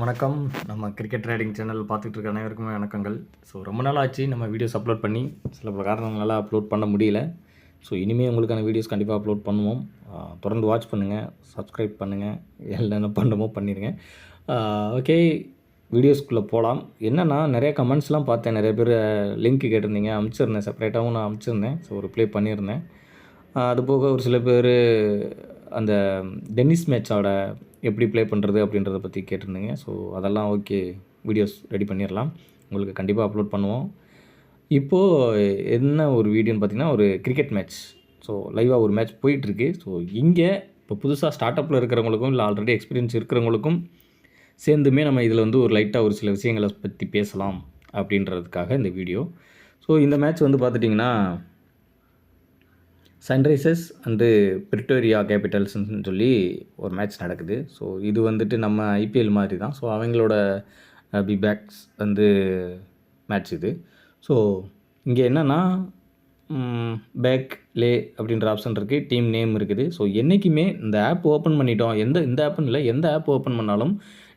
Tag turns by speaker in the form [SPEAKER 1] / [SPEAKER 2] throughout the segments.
[SPEAKER 1] வணக்கம். நம்ம cricket riding channel பார்த்துட்டு இருக்க அனைவருக்குமே வணக்கங்கள். ஸோ ரொம்ப நாள் ஆச்சு நம்ம வீடியோஸ் அப்லோட் பண்ணி. சில பல காரணங்களால் அப்லோட் பண்ண முடியல. ஸோ இனிமேல் உங்களுக்கான வீடியோஸ் கண்டிப்பாக அப்லோட் பண்ணுவோம். தொடர்ந்து வாட்ச் பண்ணுங்கள் சப்ஸ்கிரைப் பண்ணுங்கள் என்னென்ன பண்ணுமோ பண்ணிடுங்க ஓகே வீடியோஸ்குள்ளே போகலாம் என்னென்னா நிறைய கமெண்ட்ஸ்லாம் பார்த்தேன். நிறைய பேர் லிங்க் கேட்டிருந்தீங்க அனுப்பிச்சிருந்தேன் செப்பரேட்டாகவும் நான் அனுப்பிச்சிருந்தேன் ஸோ ரிப்ளை பண்ணியிருந்தேன். அதுபோக அது போக ஒரு சில பேர் அந்த டென்னிஸ் மேட்சோட எப்படி ப்ளே பண்ணுறது அப்படின்றத பற்றி கேட்டிருந்தீங்க. ஸோ அதெல்லாம் ஓகே வீடியோஸ் ரெடி பண்ணிடலாம் உங்களுக்கு கண்டிப்பாக அப்லோட் பண்ணுவோம். இப்போது என்ன ஒரு வீடியோன்னு பார்த்தீங்கன்னா ஒரு கிரிக்கெட் மேட்ச் ஸோ லைவாக ஒரு மேட்ச் போயிட்டுருக்கு. ஸோ இங்கே இப்போ புதுசாக ஸ்டார்ட் அப்பில் இருக்கிறவங்களுக்கும் இல்லை ஆல்ரெடி எக்ஸ்பீரியன்ஸ் இருக்கிறவங்களுக்கும் சேர்ந்துமே நம்ம இதில் வந்து ஒரு லைட்டாக ஒரு சில விஷயங்களை பற்றி பேசலாம் அப்படின்றதுக்காக இந்த வீடியோ ஸோ இந்த மேட்ச் வந்து பார்த்துட்டிங்கன்னா சன்ரைசர்ஸ் அண்டு பிரிட்டோரியா கேபிட்டல்ஸ்ன்னு சொல்லி ஒரு மேட்ச் நடக்குது. ஸோ இது வந்துட்டு நம்ம ஐபிஎல் மாதிரி தான். ஸோ அவங்களோட பி பேக்ஸ் வந்து மேட்ச் இது. ஸோ இங்கே என்னென்னா பேக் லே அப்படின்ற ஆப்ஷன் இருக்குது டீம் நேம் இருக்குது. ஸோ என்றைக்குமே இந்த ஆப் ஓப்பன் பண்ணிட்டோம். எந்த இந்த ஆப்புன்னு இல்லை எந்த ஆப் ஓப்பன் பண்ணாலும்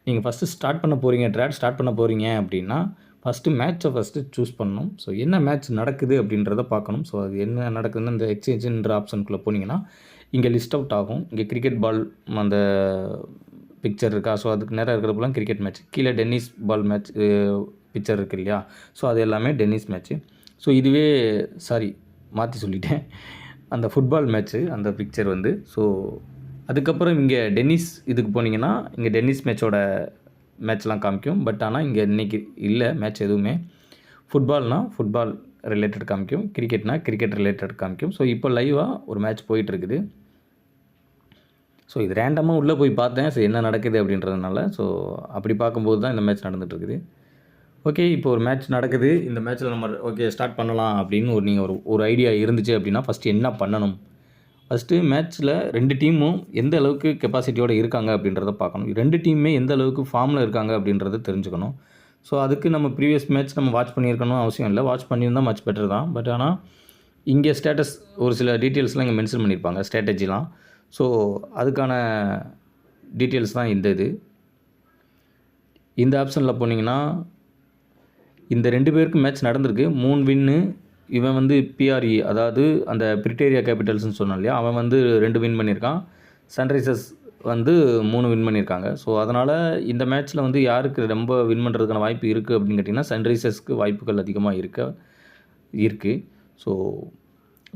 [SPEAKER 1] நீங்கள் ஃபஸ்ட்டு ஸ்டார்ட் பண்ண போகிறீங்க ட்ராட் ஸ்டார்ட் பண்ண போகிறீங்க அப்படின்னா ஃபஸ்ட்டு மேட்ச்சை ஃபஸ்ட்டு சூஸ் பண்ணணும். ஸோ என்ன மேட்ச் நடக்குது அப்படின்றத பார்க்கணும். ஸோ அது என்ன நடக்குதுன்னு அந்த எக்ஸ்சேஞ்சுன்ற ஆப்ஷனுக்குள்ளே போனீங்கன்னா இங்கே லிஸ்ட் அவுட் ஆகும். இங்கே கிரிக்கெட் பால் அந்த பிக்சர் இருக்கா? ஸோ அதுக்கு நேராக இருக்கிறப்பெல்லாம் கிரிக்கெட் மேட்ச் கீழே டென்னிஸ் பால் மேட்ச் பிக்சர் இருக்கு இல்லையா? ஸோ அது எல்லாமே டென்னிஸ் மேட்ச்சு ஸோ இதுவே சாரி மாற்றி சொல்லிட்டேன். அந்த ஃபுட்பால் மேட்ச்சு அந்த பிக்சர் வந்து. ஸோ அதுக்கப்புறம் இங்கே டென்னிஸ் இதுக்கு போனீங்கன்னா இங்கே டென்னிஸ் மேட்சோட மேட்ச்லாம் காமிக்கும். பட் ஆனால் இங்கே இன்றைக்கி இல்லை மேட்ச் எதுவுமே. ஃபுட்பால்னால் ஃபுட்பால் ரிலேட்டட் காமிக்கும். கிரிக்கெட்னா கிரிக்கெட் ரிலேட்டட் காமிக்கும். ஸோ இப்போ லைவாக ஒரு மேட்ச் போயிட்டுருக்குது. ஸோ இது ரேண்டமாக உள்ளே போய் பார்த்தேன். ஸோ என்ன நடக்குது அப்படின்றதுனால. ஸோ அப்படி பார்க்கும்போது தான் இந்த மேட்ச் நடந்துகிட்ருக்குது ஓகே இப்போ ஒரு மேட்ச் நடக்குது. இந்த மேட்ச்சில் நம்ம ஓகே ஸ்டார்ட் பண்ணலாம் அப்படின்னு ஒரு நீங்கள் ஒரு ஒரு ஐடியா இருந்துச்சு அப்படின்னா ஃபஸ்ட்டு என்ன பண்ணணும்? ஃபஸ்ட்டு மேட்ச்சில் ரெண்டு டீமும் எந்த அளவுக்கு கெப்பாசிட்டியோடு இருக்காங்க அப்படின்றத பார்க்கணும். ரெண்டு டீமுமே எந்த அளவுக்கு ஃபார்மில் இருக்காங்க அப்படின்றத தெரிஞ்சுக்கணும். ஸோ அதுக்கு நம்ம ப்ரீவியஸ் மேட்ச் நம்ம வாட்ச் பண்ணியிருக்கணும் அவசியம் இல்லை. வாட்ச் பண்ணியிருந்தால் மச் பெட்டர் தான். பட் ஆனால் இங்கே ஸ்டேட்டஸ் ஒரு சில டீட்டெயில்ஸ்லாம் இங்கே மென்ஷன் பண்ணியிருப்பாங்க ஸ்ட்ராட்டஜிலாம் ஸோ அதுக்கான டீட்டெயில்ஸ் தான் இந்த இது. இந்த ஆப்ஷனில் போனீங்கன்னா இந்த ரெண்டு பேருக்கும் மேட்ச் நடந்திருக்கு. மூணு வின்னு இவன் வந்து பிஆர்இ அதாவது அந்த பிரிட்டேரியா கேபிட்டல்ஸ்னு சொன்னான் இல்லையா? அவன் வந்து ரெண்டு வின் பண்ணியிருக்கான். சன்ரைசர்ஸ் வந்து மூணு வின் பண்ணியிருக்காங்க. ஸோ அதனால் இந்த மேட்ச்சில் வந்து யாருக்கு ரொம்ப வின் பண்ணுறதுக்கான வாய்ப்பு இருக்குது அப்படின்னு கேட்டிங்கன்னா சன்ரைசர்ஸ்க்கு வாய்ப்புகள் அதிகமாக இருக்க இருக்குது ஸோ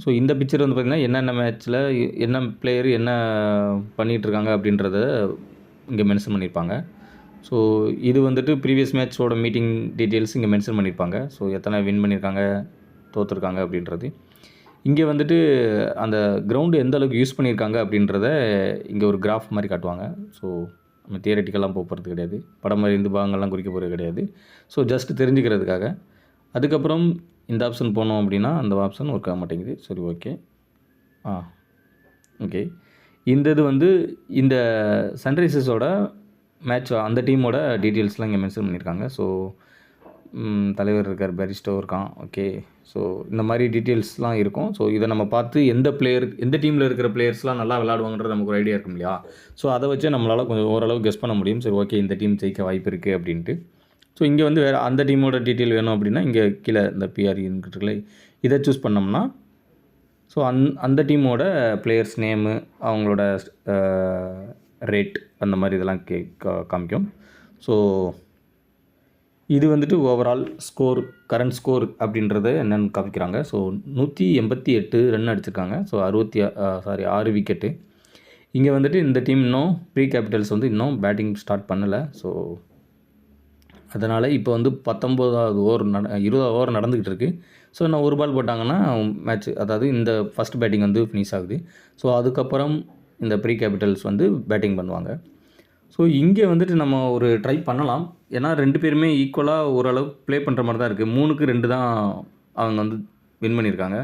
[SPEAKER 1] ஸோ இந்த பிக்சர் வந்து பார்த்திங்கன்னா என்னென்ன மேட்ச்சில் என்ன பிளேயர் என்ன பண்ணிகிட்ருக்காங்க அப்படின்றத இங்கே மென்ஷன் பண்ணியிருப்பாங்க. ஸோ இது வந்துட்டு ப்ரீவியஸ் மேட்ச்சோட மீட்டிங் டீட்டெயில்ஸ் இங்கே மென்ஷன் பண்ணியிருப்பாங்க. ஸோ எத்தனை வின் பண்ணியிருக்காங்க? தோற்றுருக்காங்க அப்படின்றது. இங்கே வந்துட்டு அந்த கிரவுண்டு எந்த அளவுக்கு யூஸ் பண்ணியிருக்காங்க அப்படின்றத இங்கே ஒரு கிராஃப் மாதிரி காட்டுவாங்க. ஸோ நம்ம தியரட்டிக்கெல்லாம் போக போகிறது கிடையாது. படம் மாதிரி இருந்து பாகங்கள்லாம் குறிக்க போகிறது கிடையாது. ஸோ ஜஸ்ட் தெரிஞ்சுக்கிறதுக்காக. அதுக்கப்புறம் இந்த ஆப்ஷன் போனோம் அப்படின்னா அந்த ஆப்ஷன் ஒர்க் ஆக மாட்டேங்குது. சரி ஓகே ஆ ஓகே இந்த இது வந்து இந்த சன்ரைசர்ஸோட மேட்ச் அந்த டீமோட டீட்டெயில்ஸ்லாம் இங்கே மென்ஷன் பண்ணியிருக்காங்க ஸோ தலைவர் இருக்கார் பெரிஸ்டோ இருக்கான். ஓகே ஸோ இந்த மாதிரி டீட்டெயில்ஸ்லாம் இருக்கும். ஸோ இதை நம்ம பார்த்து எந்த பிளேயர் எந்த டீமில் இருக்கிற பிளேயர்ஸ்லாம் நல்லா விளாடுவாங்கன்றது நமக்கு ஒரு ஐடியா இருக்கும் இல்லையா? ஸோ அதை வச்சு நம்மளால் கொஞ்சம் ஓரளவு கெஸ் பண்ண முடியும். சரி ஓகே இந்த டீம் ஜெயிக்க வாய்ப்பு இருக்குது அப்படின்ட்டு. ஸோ இங்கே வந்து வேறு அந்த டீமோட டீட்டெயில் வேணும் அப்படின்னா இங்கே கீழே இந்த பிஆர்இன்கிட்ட இதை சூஸ் பண்ணோம்னா ஸோ அந் அந்த டீமோட பிளேயர்ஸ் நேமு அவங்களோட ரேட் அந்த மாதிரி இதெல்லாம் கே கா- காமிக்கும். ஸோ இது வந்துட்டு ஓவரால் ஸ்கோர் கரண்ட் ஸ்கோர் அப்படின்றத என்னென்னு காமிக்கிறாங்க. ஸோ நூற்றி எண்பத்தி எட்டு ரன் அடிச்சிருக்காங்க. ஸோ அறுபத்தி சாரி ஆறு விக்கெட்டு இங்கே வந்துட்டு இந்த டீம் இன்னும் ப்ரீ கேபிட்டல்ஸ் வந்து இன்னும் பேட்டிங் ஸ்டார்ட் பண்ணலை. ஸோ அதனால் இப்போ வந்து பத்தொம்போதாவது ஓவர் நட இருபதாவது ஓவர் நடந்துக்கிட்டு இருக்குது ஸோ என்ன ஒரு பால் போட்டாங்கன்னா மேட்ச் அதாவது இந்த ஃபஸ்ட் பேட்டிங் வந்து ஃபினிஷ் ஆகுது. ஸோ அதுக்கப்புறம் இந்த ப்ரீ கேபிட்டல்ஸ் வந்து பேட்டிங் பண்ணுவாங்க. ஸோ இங்கே வந்துட்டு நம்ம ஒரு ட்ரை பண்ணலாம். ஏன்னா ரெண்டு பேருமே ஈக்குவலாக ஓரளவு ப்ளே பண்ணுற மாதிரி தான் இருக்குது மூணுக்கு ரெண்டு தான் அவங்க வந்து வின் பண்ணியிருக்காங்க.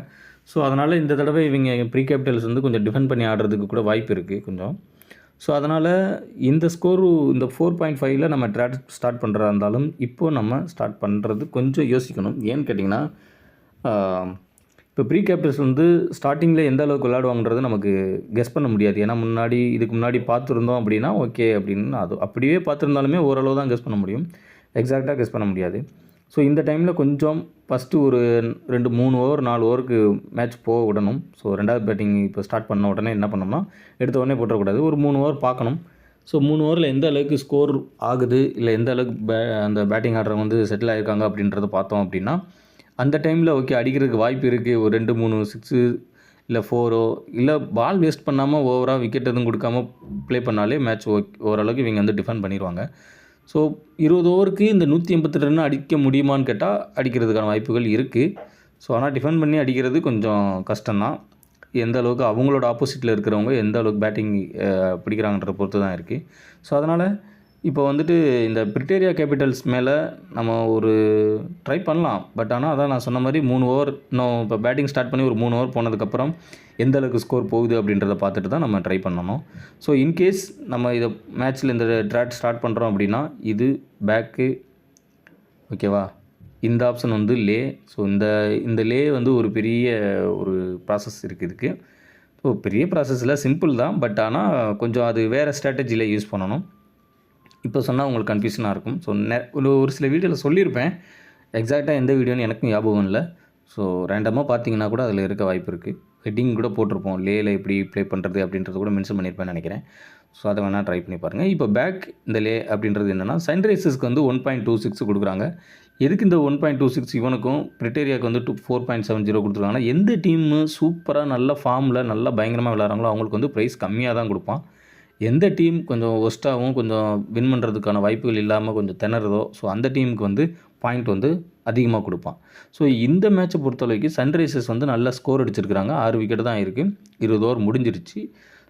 [SPEAKER 1] ஸோ அதனால் இந்த தடவை இவங்க ப்ரீ கேபிட்டல்ஸ் வந்து கொஞ்சம் டிஃபெண்ட் பண்ணி ஆடுறதுக்கு கூட வாய்ப்பு இருக்குது கொஞ்சம். ஸோ அதனால் இந்த ஸ்கோரு இந்த ஃபோர் பாயிண்ட் ஃபைவ்ல நம்ம ட்ராட் ஸ்டார்ட் பண்ணுறதா இருந்தாலும் இப்போது நம்ம ஸ்டார்ட் பண்ணுறது கொஞ்சம் யோசிக்கணும். ஏன்னு கேட்டிங்கன்னா இப்போ ப்ரீ கேப்டர்ஸ் வந்து ஸ்டார்டிங்கில் எந்த அளவுக்கு விளையாடுவாங்கன்றது நமக்கு கெஸ் பண்ண முடியாது. ஏன்னா முன்னாடி இதுக்கு முன்னாடி பார்த்துருந்தோம் அப்படின்னா ஓகே அப்படின்னு அது அப்படியே பார்த்துருந்தாலுமே ஓரளவு தான் கெஸ் பண்ண முடியும். எக்ஸாக்டாக கெஸ் பண்ண முடியாது. ஸோ இந்த டைமில் கொஞ்சம் ஃபஸ்ட்டு ஒரு ரெண்டு மூணு ஓவர் நாலு ஓவருக்கு மேட்ச் போக விடணும். ஸோ ரெண்டாவது பேட்டிங் இப்போ ஸ்டார்ட் பண்ண உடனே என்ன பண்ணோம்னா எடுத்த உடனே போட்டுறக்கூடாது. ஒரு மூணு ஓவர் பார்க்கணும். ஸோ மூணு ஓவரில் எந்த அளவுக்கு ஸ்கோர் ஆகுது? இல்லை எந்த அளவுக்கு பே அந்த பேட்டிங் ஆடுறவங்க வந்து செட்டில் ஆகிருக்காங்க அப்படின்றத பார்த்தோம் அப்படின்னா அந்த டைமில் ஓகே அடிக்கிறதுக்கு வாய்ப்பு இருக்குது ஒரு ரெண்டு மூணு சிக்ஸு இல்லை ஃபோரோ இல்லை பால் வேஸ்ட் பண்ணாமல் ஓவராக விக்கெட் எதுவும் கொடுக்காம ப்ளே பண்ணாலே மேட்ச் ஓ ஓரளவுக்கு இவங்க வந்து டிஃபெண்ட் பண்ணிடுவாங்க ஸோ இருபது ஓவருக்கு இந்த நூற்றி எண்பத்தி ரன் அடிக்க முடியுமான்னு கேட்டால் அடிக்கிறதுக்கான வாய்ப்புகள் இருக்குது ஸோ ஆனால் டிஃபெண்ட் பண்ணி அடிக்கிறது கொஞ்சம் கஷ்டம்தான். எந்த அளவுக்கு அவங்களோட ஆப்போசிட்டில் இருக்கிறவங்க எந்த அளவுக்கு பேட்டிங் பிடிக்கிறாங்கன்ற பொறுத்து தான் இருக்குது ஸோ அதனால் இப்போ வந்துட்டு இந்த பிரிட்டேரியா கேபிட்டல்ஸ் மேலே நம்ம ஒரு ட்ரை பண்ணலாம். பட் ஆனால் அதான் நான் சொன்ன மாதிரி மூணு ஓவர் இன்னும் இப்போ பேட்டிங் ஸ்டார்ட் பண்ணி ஒரு மூணு ஓவர் போனதுக்கப்புறம் எந்த அளவுக்கு ஸ்கோர் போகுது அப்படின்றத பார்த்துட்டு தான் நம்ம ட்ரை பண்ணணும். ஸோ இன்கேஸ் நம்ம இதை மேட்ச்சில் இந்த ட்ராட் ஸ்டார்ட் பண்ணுறோம் அப்படின்னா இது பேக்கு ஓகேவா இந்த ஆப்ஷன் வந்து லே ஸோ இந்த இந்த லே வந்து ஒரு பெரிய ஒரு ப்ராசஸ் இருக்குது இதுக்கு. ஸோ பெரிய ப்ராசஸில் சிம்பிள் தான். பட் ஆனால் கொஞ்சம் அது வேறு ஸ்ட்ராட்டஜியில் யூஸ் பண்ணணும். இப்போ சொன்னால் உங்களுக்கு கன்ஃபியூஷனாக இருக்கும். ஸோ நெ ஒரு ஒரு சில வீடியோவில் சொல்லியிருப்பேன். எக்ஸாக்டாக எந்த வீடியோன்னு எனக்கும் ஞாபகம் இல்லை. ஸோ ரேண்டமாக பார்த்தீங்கன்னா கூட அதில் இருக்க வாய்ப்பு இருக்குது ஹெட்டிங் கூட போட்டிருப்போம். லேயில் எப்படி ப்ளே பண்ணுறது அப்படின்றது கூட மென்ஷன் பண்ணியிருப்பேன்னு நினைக்கிறேன். ஸோ அதை வேணால் ட்ரை பண்ணி பாருங்கள் இப்போ பேக் இந்த லே அப்படின்றது என்னென்னா சன்ரைசஸ்க்கு வந்து ஒன் பாயிண்ட் டூ சிக்ஸ் கொடுக்குறாங்க. எதுக்கு இந்த ஒன் பாயிண்ட் டூ சிக்ஸ் இவனுக்கும் பிரிட்டேரியாவுக்கு வந்து two four point seven zero கொடுத்துருக்காங்கன்னா எந்த டீமு சூப்பராக நல்ல ஃபார்மில் நல்லா பயங்கரமாக விளாட்றாங்களோ அவங்களுக்கு வந்து ப்ரைஸ் கம்மியாக தான் கொடுப்பான். எந்த டீம் கொஞ்சம் ஒஸ்ட்டாகவும் கொஞ்சம் வின் பண்ணுறதுக்கான வாய்ப்புகள் இல்லாமல் கொஞ்சம் திணறதோ ஸோ அந்த டீமுக்கு வந்து பாயிண்ட் வந்து அதிகமாக கொடுப்பான். ஸோ இந்த மேட்சை பொறுத்தளவுக்கு சன்ரைசர்ஸ் வந்து நல்ல ஸ்கோர் அடிச்சிருக்கிறாங்க. ஆறு விக்கெட் தான் இருக்குது இருபது ஓவர் முடிஞ்சிருச்சு.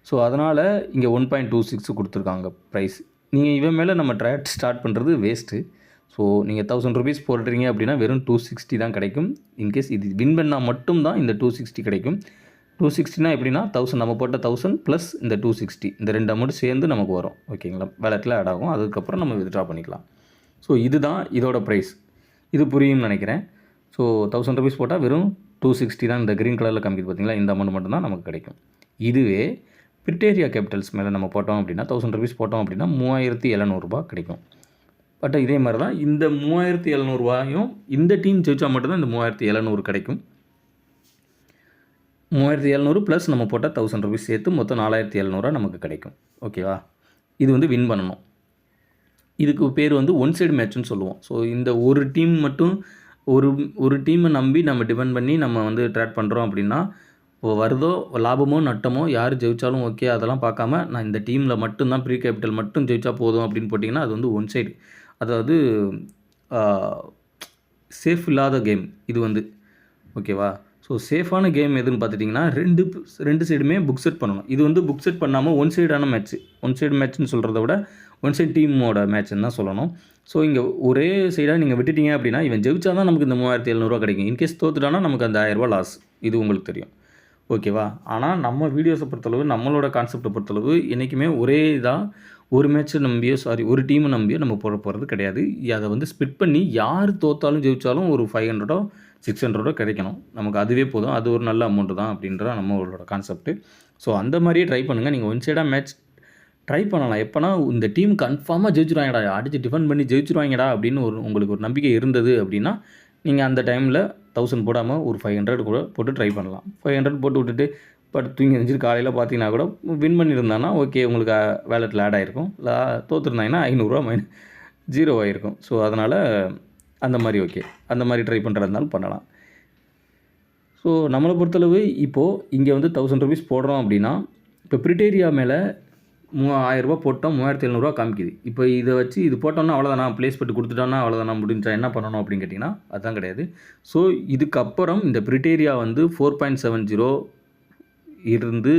[SPEAKER 1] ஸோ அதனால் இங்கே ஒன் பாயிண்ட் டூ சிக்ஸ் கொடுத்துருக்காங்க ப்ரைஸ் நீங்கள் இவன் மேலே நம்ம ட்ராட் ஸ்டார்ட் பண்ணுறது வேஸ்ட்டு ஸோ நீங்கள் தௌசண்ட் ருபீஸ் போடுறீங்க அப்படின்னா வெறும் டூ சிக்ஸ்டி தான் கிடைக்கும். இன்கேஸ் இது வின் பண்ணால் மட்டும்தான் இந்த டூ சிக்ஸ்டி கிடைக்கும். டூ சிக்ஸ்டினா எப்படின்னா தௌசண்ட் நம்ம போட்ட தௌசண்ட் ப்ளஸ் இந்த டூ சிக்ஸ்டி இந்த ரெண்டு அமௌண்ட் சேர்ந்து நமக்கு வரும். ஓகேங்களா வேலட்டில் ஆட் ஆகும். அதுக்கப்புறம் நம்ம வித்ட்ரா பண்ணிக்கலாம். ஸோ இதுதான் இதோட ப்ரைஸ் இது புரியும்னு நினைக்கிறேன். ஸோ தௌசண்ட் ருபீஸ் போட்டால் வெறும் டூ சிக்ஸ்டி தான் இந்த க்ரீன் கலரில் காமிக்கிது பார்த்தீங்களா இந்த அமௌண்ட் மட்டும் தான் நமக்கு கிடைக்கும். இதுவே பிரிட்டேரியா கேபிட்டல்ஸ் மேலே நம்ம போட்டோம் அப்படின்னா தௌசண்ட் ருபீஸ் போட்டோம் அப்படின்னா மூவாயிரத்தி எழுநூறுபா கிடைக்கும். பட் இதே மாதிரி தான் இந்த மூவாயிரத்தி எழுநூறுபாயும் இந்த டீம் ஜெயிச்சா மட்டும்தான் இந்த மூவாயிரத்தி எழுநூறு கிடைக்கும். மூவாயிரத்தி எழுநூறு ப்ளஸ் நம்ம போட்டால் தௌசண்ட் ருபீஸ் சேர்த்து மொத்தம் நாலாயிரத்தி எழுநூறுவா நமக்கு கிடைக்கும். ஓகேவா இது வந்து வின் பண்ணணும். இதுக்கு பேர் வந்து ஒன் சைடு மேட்ச்னு சொல்லுவோம். ஸோ இந்த ஒரு டீம் மட்டும் ஒரு ஒரு டீமை நம்பி நம்ம டிபெண்ட் பண்ணி நம்ம வந்து ட்ரேட் பண்ணுறோம் அப்படின்னா வருதோ லாபமோ நட்டமோ யார் ஜெயித்தாலும் ஓகே அதெல்லாம் பார்க்காம நான் இந்த டீமில் மட்டும்தான் ப்ரீ கேபிட்டல் மட்டும் ஜெயிச்சா போதும் அப்படின்னு போட்டிங்கன்னா அது வந்து ஒன் சைடு அதாவது சேஃப் இல்லாத கேம் இது வந்து. ஓகேவா ஸோ சேஃபான கேம் எதுன்னு பார்த்துட்டிங்கன்னா ரெண்டு ரெண்டு சைடுமே புக் செட் பண்ணணும். இது வந்து புக் செட் பண்ணாமல் ஒன் சைடான மேட்ச் ஒன் சைடு மேட்ச்னு சொல்கிறத விட ஒன் சைடு டீமோட மேட்ச்னு தான் சொல்லணும். ஸோ இங்கே ஒரே சைடாக நீங்கள் விட்டுட்டீங்க அப்படின்னா இவன் ஜெயிச்சா தான் நமக்கு இந்த மூவாயிரத்தி எழுநூறுவா கிடைக்கும். இன்கேஸ் தோத்துட்டானா நமக்கு அந்த ஆயிரரூபா லாஸ் இது உங்களுக்கு தெரியும். ஓகேவா ஆனால் நம்ம வீடியோஸை பொறுத்தளவு நம்மளோட கான்செப்டை பொறுத்தளவு என்றைக்குமே ஒரே இதாக ஒரு மேட்ச்சை நம்பியோ சாரி ஒரு டீமை நம்பியோ நம்ம போட போகிறது கிடையாது. அதை வந்து ஸ்பிட் பண்ணி யார் தோத்தாலும் ஜெயிச்சாலும் ஒரு ஃபைவ் ஹண்ட்ரடோ சிக்ஸ் ஹண்ட்ரடோ கிடைக்கணும். நமக்கு அதுவே போதும். அது ஒரு நல்ல அமௌண்ட்டு தான் அப்படின்ற நம்மளோட கான்செப்ட்டு ஸோ அந்த மாதிரியே ட்ரை பண்ணுங்கள் நீங்கள் ஒன் சைடாக மேட்ச் ட்ரை பண்ணலாம். எப்போனா இந்த டீம் கன்ஃபார்மாக ஜெயிச்சிருவாங்கடா. அடித்து டிஃபெண்ட் பண்ணி ஜெயிச்சிருவாங்கடா அப்படின்னு ஒரு உங்களுக்கு ஒரு நம்பிக்கை இருந்தது அப்படின்னா நீங்கள் அந்த டைமில் தௌசண்ட் போடாமல் ஒரு ஃபைவ் ஹண்ட்ரட் கூட போட்டு ட்ரை பண்ணலாம். ஃபைவ் ஹண்ட்ரட் போட்டு விட்டுட்டு பட் தூங்கி எழுந்திரிச்சு காலையில் பார்த்தீங்கன்னா கூட வின் பண்ணியிருந்தானா ஓகே உங்களுக்கு வேலெட்டில் ஆட் ஆகிருக்கும் இல்லை தோற்றுருந்தாங்கன்னா ஐநூறுரூவா மைனஸ் ஜீரோ ஆகிருக்கும் ஸோ அதனால் அந்த மாதிரி ஓகே அந்த மாதிரி ட்ரை பண்ணுறதுனாலும் பண்ணலாம். ஸோ நம்மளை பொறுத்தளவு இப்போது இங்கே வந்து தௌசண்ட் ருபீஸ் போடுறோம் அப்படின்னா இப்போ பிரிட்டேரியா மேலே மூ ஆயிரரூபா போட்டோம் மூவாயிரத்தி எழுநூறுவா காமிக்குது. இப்போ இதை வச்சு இது போட்டோம்னா அவ்வளோதானா ப்ளேஸ் பட்டு கொடுத்துட்டோன்னா அவ்வளோதானா முடிஞ்சா என்ன பண்ணணும் அப்படின்னு கேட்டிங்கன்னா அதுதான் கிடையாது. ஸோ இதுக்கப்புறம் இந்த பிரிட்டேரியா வந்து ஃபோர் பாயிண்ட் செவன் ஜீரோ இருந்து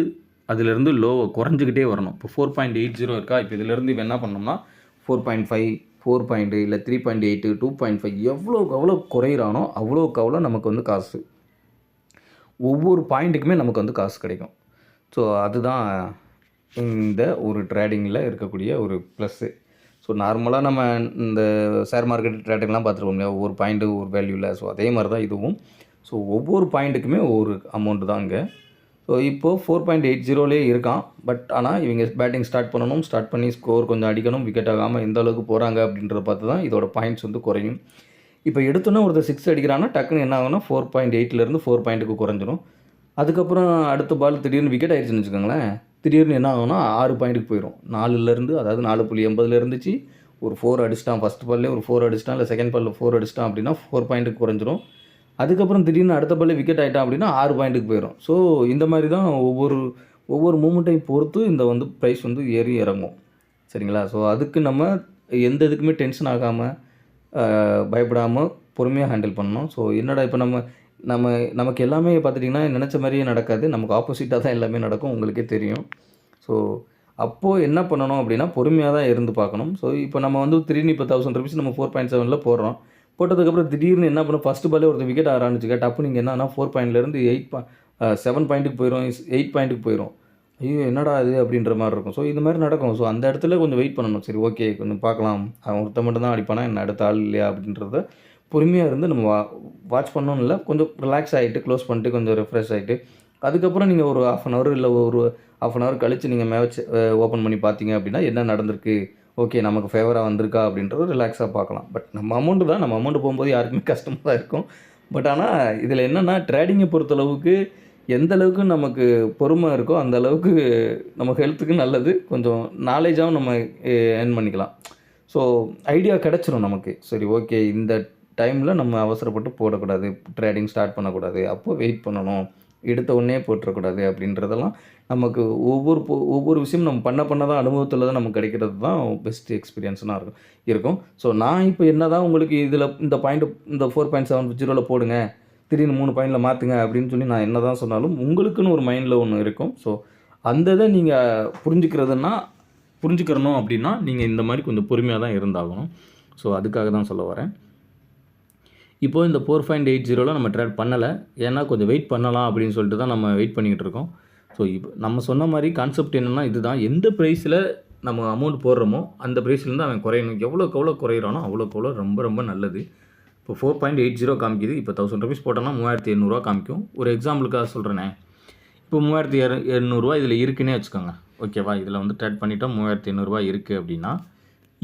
[SPEAKER 1] அதிலிருந்து லோவை குறைஞ்சிக்கிட்டே வரணும். இப்போ ஃபோர் பாயிண்ட் எயிட் ஜீரோ இருக்கா? இப்போ இதிலேருந்து இப்போ என்ன பண்ணோம்னா four point five four point இல்லை three point eight two point five எவ்வளோக்கு அவ்வளோ குறையிறானோ அவ்வளோக்கு அவ்வளோ நமக்கு வந்து காசு. ஒவ்வொரு பாயிண்ட்டுக்குமே நமக்கு வந்து காசு கிடைக்கும். ஸோ அதுதான் இந்த ஒரு ட்ரேடிங்கில் இருக்கக்கூடிய ஒரு ப்ளஸ்ஸு. ஸோ நார்மலாக நம்ம இந்த ஷேர் மார்க்கெட் ட்ரேடிங்லாம் பார்த்துருப்போம் இல்லையா? ஒவ்வொரு பாயிண்ட்டு ஒரு வேல்யூவில் ஸோ அதே மாதிரி தான் இதுவும். ஸோ ஒவ்வொரு பாயிண்ட்டுக்குமே ஒவ்வொரு அமௌண்ட்டு தான் இங்கே. ஸோ இப்போது ஃபோர் பாயிண்ட் எயிட் ஜீரோலே இருக்கான். பட் ஆனால் இவங்க பேட்டிங் ஸ்டார்ட் பண்ணணும். ஸ்டார்ட் பண்ணி ஸ்கோர் கொஞ்சம் அடிக்கணும். விக்கெட் ஆகாமல் எந்த அளவுக்கு போகிறாங்க அப்படின்றத பார்த்து தான் இதோட பாயிண்ட்ஸ் வந்து குறையும். இப்போ எடுத்தோன்னே ஒருத்தர் சிக்ஸ் அடிக்கிறான்னா டக்குன்னு என்ன ஆகும்னா ஃபோர் பாயிண்ட் எயிட்லேருந்து ஃபோர் பாயிண்ட்டுக்கு குறைஞ்சிரும். அதுக்கப்புறம் அடுத்த பால் திடீர்னு விக்கெட் ஆயிடுச்சுன்னு வச்சுக்கோங்களேன். திடீர்னு என்ன ஆகும்னா ஆறு பாயிண்ட்டுக்கு போயிடும் நாலுலேருந்து அதாவது நாலு புள்ளி எண்பதுல இருந்துச்சு ஒரு ஃபோர் அடிச்சிட்டான். ஃபஸ்ட் பால்லே ஒரு ஃபோர் அடிச்சிட்டான். இல்லை செகண்ட் பாலில் ஃபோர் அடிச்சிட்டான் அப்படின்னா ஃபோர் பாயிண்ட்டுக்கு குறைஞ்சிரும். அதுக்கப்புறம் திடீர்னு அடுத்த பால்ல விக்கெட் ஆகிட்டான் அப்படின்னா ஆறு பாயிண்ட்டுக்கு போயிடும் ஸோ இந்த மாதிரி தான் ஒவ்வொரு ஒவ்வொரு மூமெண்ட்டையும் பொறுத்து இந்த வந்து ப்ரைஸ் வந்து ஏறி இறங்கும். சரிங்களா? ஸோ அதுக்கு நம்ம எந்த இதுக்குமே டென்ஷன் ஆகாமல் பயப்படாமல் பொறுமையாக ஹேண்டில் பண்ணணும். ஸோ என்னடா இப்போ நம்ம நம்ம நமக்கு எல்லாமே பார்த்துட்டிங்கன்னா நினச்ச மாதிரியே நடக்காது. நமக்கு ஆப்போசிட்டாக தான் எல்லாமே நடக்கும். உங்களுக்கே தெரியும். ஸோ அப்போது என்ன பண்ணணும் அப்படின்னா பொறுமையாக தான் இருந்து பார்க்கணும். ஸோ இப்போ நம்ம வந்து த்ரீ இப்போ தௌசண்ட் ருபீஸ் நம்ம ஃபோர் பாயிண்ட் செவனில் போடுறோம். போட்டதுக்கப்புறம் திடீர்னு என்ன பண்ணணும் ஃபஸ்ட்டு பாலே ஒருத்தர் விக்கெட் ஆரம்பிச்சுக்க டப்பு நீங்கள் என்னன்னா ஃபோர் பாயிண்ட்லேருந்து எயிட் பா செவன் பாயிண்ட்டுக்கு போயிடும் எயிட் பாயிண்ட்டுக்கு போயிடும் ஐயோ என்னடா இது அப்படின்ற மாதிரி இருக்கும். ஸோ இந்த மாதிரி நடக்கும். ஸோ அந்த இடத்துல கொஞ்சம் வெயிட் பண்ணணும். சரி ஓகே கொஞ்சம் பார்க்கலாம். அவன் ஒருத்த மட்டும் தான் அடிப்பானா? என்ன அடுத்த ஆள் இல்லையா? அப்படின்றத பொறுமையாக இருந்து நம்ம வா வாட்ச் பண்ணணும் இல்லை கொஞ்சம் ரிலாக்ஸ் ஆகிட்டு க்ளோஸ் பண்ணிட்டு கொஞ்சம் ரெஃப்ரெஷ் ஆகிட்டு அதுக்கப்புறம் நீங்கள் ஒரு ஆஃப் அன் ஹவர் இல்லை ஒரு ஆஃப் அன் ஹவர் கழித்து நீங்கள் மேட்ச் ஓப்பன் பண்ணி பார்த்தீங்க அப்படின்னா என்ன நடந்திருக்கு? ஓகே நமக்கு ஃபேவராக வந்திருக்கா அப்படின்றது ரிலாக்ஸாக பார்க்கலாம். பட் நம்ம அமௌண்ட்டு தான் நம்ம அமௌண்ட் போகும்போது யாருக்குமே கஷ்டமாக தான் இருக்கும். பட் ஆனால் இதில் என்னென்னா ட்ரேடிங்கை பொறுத்தளவுக்கு எந்த அளவுக்கு நமக்கு பொறுமை இருக்கோ அந்த அளவுக்கு நம்ம ஹெல்த்துக்கு நல்லது. கொஞ்சம் நாலேஜாகவும் நம்ம eh, ஏர்ன் பண்ணிக்கலாம். ஸோ ஐடியா கிடச்சிரும் நமக்கு. சரி ஓகே இந்த டைமில் நம்ம அவசரப்பட்டு போடக்கூடாது. ட்ரேடிங் ஸ்டார்ட் பண்ணக்கூடாது. அப்போ வெயிட் பண்ணணும். எடுத்த உடனே போட்டுறக்கூடாது அப்படின்றதெல்லாம் நமக்கு ஒவ்வொரு ஒவ்வொரு விஷயம் நம்ம பண்ண பண்ண தான் அனுபவத்தில் தான் நமக்கு கிடைக்கிறது தான் பெஸ்ட் எக்ஸ்பீரியன்ஸ்னால் இருக்கும். இருக்கும். ஸோ நான் இப்போ என்ன தான் உங்களுக்கு இதில் இந்த பாயிண்ட் இந்த ஃபோர் பாயிண்ட் செவன் ஜீரோவில் போடுங்க திடீர்னு மூணு பாயிண்டில் மாற்றுங்க அப்படின்னு சொல்லி நான் என்ன தான் சொன்னாலும் உங்களுக்குன்னு ஒரு மைண்டில் ஒன்று இருக்கும். ஸோ அந்த இதை நீங்கள் புரிஞ்சுக்கிறதுனா புரிஞ்சுக்கிறணும் அப்படின்னா நீங்கள் இந்த மாதிரி கொஞ்சம் பொறுமையாக தான் இருந்தாகணும். ஸோ அதுக்காக தான் சொல்ல வரேன். இப்போ இந்த ஃபோர் பாயிண்ட் எயிட் ஜீரோவில் நம்ம ட்ரேட் பண்ணலை. ஏன்னா கொஞ்சம் வெயிட் பண்ணலாம் அப்படின்னு சொல்லிட்டு தான் நம்ம வெயிட் பண்ணிக்கிட்டு இருக்கோம். ஸோ இப்போ நம்ம சொன்ன மாதிரி கான்செப்ட் என்னென்னா இதுதான். எந்த ப்ரைஸில் நம்ம அமௌண்ட் போடுறோமோ அந்த ப்ரைஸ்லேருந்து அவன் குறையணும். எவ்வளோக்கு எவ்வளோ குறையிறானோ அவ்வளோக்கு எவ்வளோ ரொம்ப ரொம்ப நல்லது. இப்போ ஃபோர் பாயிண்ட் எயிட் ஜீரோ காமிக்குது. இப்போ தௌசண்ட் ருபீஸ் போட்டோன்னா மூவாயிரத்தி எண்ணூறுவா காமிக்கும். ஒரு எக்ஸாம்பிளுக்காக சொல்கிறேனே இப்போ மூவாயிரத்தி எர எண்ணூறுரூவா இதில் இருக்குன்னே வச்சுக்கோங்க. ஓகேவா இதில் வந்து ட்ரேட் பண்ணிட்டோம். மூவாயிரத்தி எண்ணூறுரூவா இருக்குது அப்படின்னா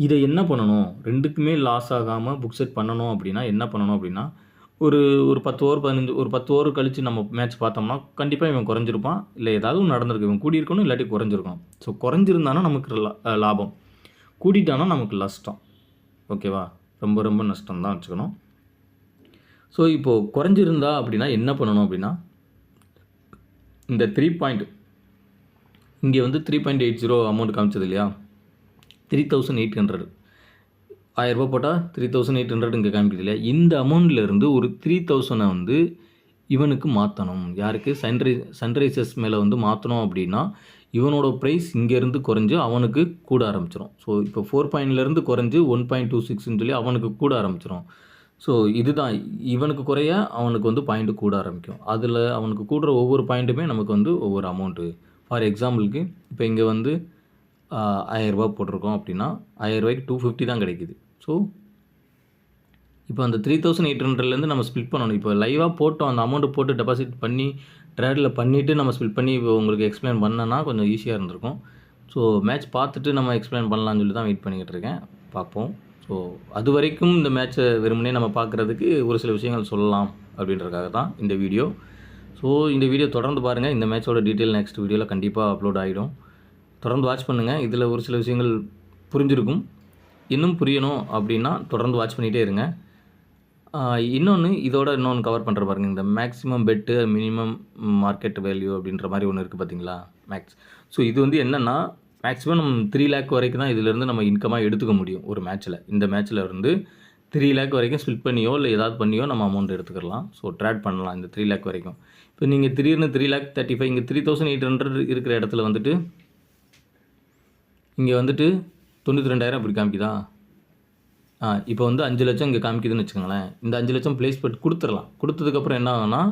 [SPEAKER 1] இதை என்ன பண்ணணும்? ரெண்டுக்குமே லாஸ் ஆகாமல் புக் செட் பண்ணணும் அப்படின்னா என்ன பண்ணணும் அப்படின்னா ஒரு ஒரு பத்து ஓவர் பதினஞ்சு ஒரு பத்து ஓவர் கழித்து நம்ம மேட்ச் பார்த்தோம்னா கண்டிப்பாக இவன் குறைஞ்சிருப்பான். இல்லை ஏதாவது நடந்திருக்கு. இவன் கூடியிருக்கணும் இல்லாட்டி குறைஞ்சிருக்கணும். ஸோ குறைஞ்சிருந்தானா நமக்கு லா- லாபம். கூட்டிட்டானா நமக்கு நஷ்டம். ஓகேவா ரொம்ப ரொம்ப நஷ்டம் தான் வச்சுக்கணும். ஸோ இப்போது குறைஞ்சிருந்தா அப்படின்னா என்ன பண்ணணும் அப்படின்னா இந்த த்ரீ பாயிண்ட் இங்கே வந்து three point eight zero amount காமிச்சது இல்லையா? த்ரீ தௌசண்ட் எயிட் ஹண்ட்ரட் ஆயிரரூபா போட்டால் த்ரீ தௌசண்ட் எயிட் ஹண்ட்ரட் இங்கே காமிக்கிறது இல்லையா இந்த அமௌண்ட்லேருந்து ஒரு த்ரீ தௌசண்டை வந்து இவனுக்கு மாற்றணும் யாருக்கு? சன்ரை சன்ரைசர்ஸ் மேலே வந்து மாற்றணும் அப்படின்னா இவனோட ப்ரைஸ் இங்கேருந்து குறைஞ்சு அவனுக்கு கூட ஆரம்பிச்சிடும் ஸோ இப்போ ஃபோர் பாயிண்ட்லேருந்து குறைஞ்சு ஒன் பாயிண்ட் டூ சிக்ஸ்னு சொல்லி அவனுக்கு கூட ஆரம்பிச்சிடும் ஸோ இதுதான் இவனுக்கு குறைய அவனுக்கு வந்து பாயிண்ட்டு கூட ஆரம்பிக்கும். அதில் அவனுக்கு கூடுற ஒவ்வொரு பாயிண்ட்டுமே நமக்கு வந்து ஒவ்வொரு அமௌண்ட்டு ஃபார் எக்ஸாம்பிளுக்கு இப்போ இங்கே வந்து ஆஹ், ஆயிரரூபா போட்டிருக்கோம் அப்படின்னா ஆயிரரூபாய்க்கு டூ ஃபிஃப்டி தான் கிடைக்குது. ஸோ இப்போ அந்த த்ரீ தௌசண்ட் எயிட் ஹண்ட்ரட்லேருந்து நம்ம ஸ்பிட் பண்ணணும். இப்போ லைவாக போட்டோம். அந்த அமௌண்ட்டு போட்டு டெபாசிட் பண்ணி ட்ரேடில் பண்ணிவிட்டு நம்ம ஸ்பிட் பண்ணி இப்போ உங்களுக்கு எக்ஸ்பிளைன் பண்ணனா கொஞ்சம் ஈஸியாக இருந்திருக்கும். ஸோ மேட்ச் பார்த்துட்டு நம்ம எக்ஸ்பிளைன் பண்ணலாம்னு சொல்லி தான் வெயிட் பண்ணிக்கிட்டு இருக்கேன். பார்ப்போம். ஸோ அது வரைக்கும் இந்த மேட்ச்சை வெறுமனே நம்ம பார்க்குறதுக்கு ஒரு சில விஷயங்கள் சொல்லலாம் அப்படின்றதுக்காக தான் இந்த வீடியோ ஸோ இந்த வீடியோ தொடர்ந்து பாருங்கள் இந்த மேட்சோட டீட்டெயில் நெக்ஸ்ட் வீடியோவில் கண்டிப்பாக அப்லோட் ஆகிடும் தொடர்ந்து வாட்ச் பண்ணுங்கள் இதில் ஒரு சில விஷயங்கள் புரிஞ்சிருக்கும். இன்னும் புரியணும் அப்படின்னா தொடர்ந்து வாட்ச் பண்ணிகிட்டே இருங்க. இன்னொன்று இதோட இன்னொன்று கவர் பண்ணுற பாருங்க. இந்த maximum bet minimum market value அப்படின்ற மாதிரி ஒன்று இருக்குது பார்த்தீங்களா மேக்ஸ் ஸோ இது வந்து என்னென்னா மேக்ஸிமம் நம்ம த்ரீ லேக் வரைக்கும் தான் இதிலேருந்து நம்ம இன்கமாக எடுத்துக்க முடியும் ஒரு மேட்ச்சில் இந்த மேட்ச்சில் இருந்து த்ரீ லேக் வரைக்கும் ஸ்பிட் பண்ணியோ இல்லை ஏதாவது பண்ணியோ நம்ம அமௌண்ட் எடுத்துக்கலாம். ஸோ ட்ராட் பண்ணலாம் இந்த த்ரீ லேக் வரைக்கும். இப்போ நீங்கள் திடீர்னு த்ரீ லேக் தேர்ட்டி ஃபைவ் இங்கே த்ரீ தௌசண்ட் எயிட் ஹண்ட்ரட் இருக்கிற இடத்துல வந்துட்டு இங்கே வந்துட்டு தொண்ணூற்றி ரெண்டாயிரம் இப்படி காமிக்குதா? ஆ இப்போ வந்து அஞ்சு லட்சம் இங்கே காமிக்குதுன்னு வச்சுக்கோங்களேன். இந்த அஞ்சு லட்சம் பிளேஸ்மெண்ட் கொடுத்துடலாம். கொடுத்ததுக்கப்புறம் என்ன ஆகும்னா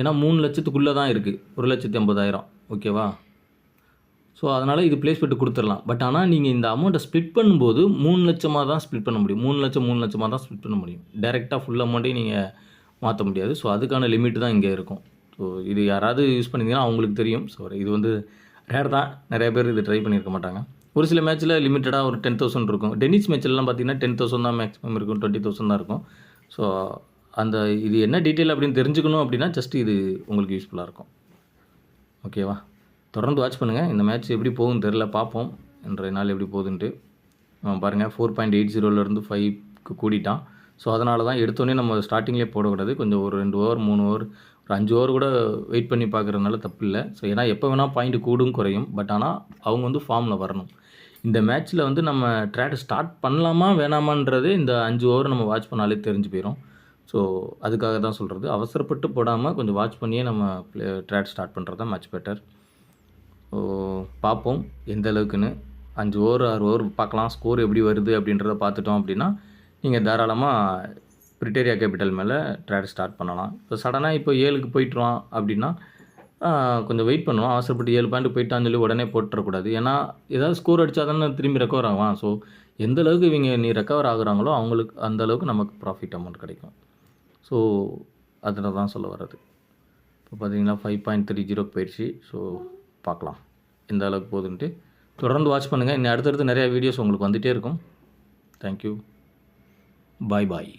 [SPEAKER 1] ஏன்னா மூணு லட்சத்துக்குள்ளே தான் இருக்குது ஒரு லட்சத்தி ஐம்பதாயிரம். ஓகேவா? ஸோ அதனால் இது பிளேஸ்மெண்ட் கொடுத்துடலாம். பட் ஆனால் நீங்கள் இந்த அமௌண்ட்டை ஸ்ப்ளிட் பண்ணும்போது மூணு லட்சமாக தான் ஸ்ப்ளிட் பண்ண முடியும். மூணு லட்சம் மூணு லட்சமாக தான் ஸ்ப்ளிட் பண்ண முடியும். டேரெக்டாக ஃபுல் அமௌண்ட்டையும் நீங்கள் மாற்ற முடியாது. ஸோ அதுக்கான லிமிட் தான் இங்கே இருக்கும். ஸோ இது யாராவது யூஸ் பண்ணிங்கன்னா அவங்களுக்கு தெரியும். ஸோ இது வந்து ரேர் தான். நிறைய பேர் இது ட்ரை பண்ணியிருக்க மாட்டாங்க. ஒரு சில மேட்ச்சில் லிமிட்டடாக ஒரு டென் தௌசண்ட் இருக்கும். டென்னிஸ் மேட்ச்லாம் பார்த்தீங்கன்னா டென் தௌசண்ட் தான் மேக்ஸிமம் இருக்கும் டுவெண்ட்டி தௌசண்ட் தான் இருக்கும். ஸோ அந்த இது என்ன டீட்டெயில் அப்படின்னு தெரிஞ்சுக்கணும் அப்படின்னா ஜஸ்ட் இது உங்களுக்கு யூஸ்ஃபுல்லாக இருக்கும். ஓகேவா தொடர்ந்து வாட்ச் பண்ணுங்கள் இந்த மேட்ச் எப்படி போகும்னு தெரில பார்ப்போம். இன்றைய நாள் எப்படி போகுதுன்ட்டு. பாருங்கள் ஃபோர் பாயிண்ட் எயிட் ஜீரோலேருந்து ஃபைவ்க்கு கூடிட்டான். ஸோ அதனால தான் எடுத்தோடனே நம்ம ஸ்டார்டிங்லேயே போடக்கூடாது. கொஞ்சம் ஒரு ரெண்டு ஓவர் மூணு ஓவர் ஒரு அஞ்சு ஓவர் கூட வெயிட் பண்ணி பார்க்குறதுனால தப்பு இல்லை ஸோ ஏன்னா எப்போ வேணால் பாயிண்ட் கூடும் குறையும். பட் ஆனால் அவங்க வந்து ஃபார்மில் வரணும். இந்த மேட்ச்சில் வந்து நம்ம ட்ராட் ஸ்டார்ட் பண்ணலாமா வேணாமான்றது இந்த அஞ்சு ஓவர் நம்ம வாட்ச் பண்ணாலே தெரிஞ்சு போயிடும் ஸோ அதுக்காக தான் சொல்கிறது அவசரப்பட்டு போடாமல் கொஞ்சம் வாட்ச் பண்ணியே நம்ம ப்ளே ட்ராட் ஸ்டார்ட் பண்ணுறது தான் மச் பெட்டர் ஸோ பார்ப்போம் எந்த அளவுக்குன்னு. அஞ்சு ஓவர் ஆறு ஓவர் பார்க்கலாம். ஸ்கோர் எப்படி வருது அப்படின்றத பார்த்துட்டோம் அப்படின்னா நீங்கள் தாராளமாக பிரிட்டேரியா கேபிட்டல் மேலே ட்ரேட் ஸ்டார்ட் பண்ணலாம். இப்போ சடனாக இப்போ ஏழுக்கு போயிட்டுருவான் அப்படின்னா கொஞ்சம் வெயிட் பண்ணுவோம். அவசரப்பட்டு ஏழு பாயிண்ட் போயிட்டான்னு சொல்லி உடனே போட்டுறக்கூடாது. ஏன்னா ஏதாவது ஸ்கோர் அடித்தா தானே திரும்பி ரெக்கவர் ஆவான். ஸோ எந்த அளவுக்கு இவங்க நீ ரெக்கவர் ஆகுறாங்களோ அவங்களுக்கு அந்த அளவுக்கு நமக்கு ப்ராஃபிட் அமௌண்ட் கிடைக்கும். ஸோ அதில் தான் சொல்ல வர்றது. இப்போ பார்த்தீங்கன்னா ஃபைவ் பாயிண்ட் த்ரீ ஜீரோ போயிடுச்சு. ஸோ பார்க்கலாம். எந்த அளவுக்கு போகுதுன்ட்டு. தொடர்ந்து வாட்ச் பண்ணுங்கள் இன்னும் அடுத்தடுத்து நிறையா வீடியோஸ் உங்களுக்கு வந்துகிட்டே இருக்கும். தேங்க்யூ பாய் பாய்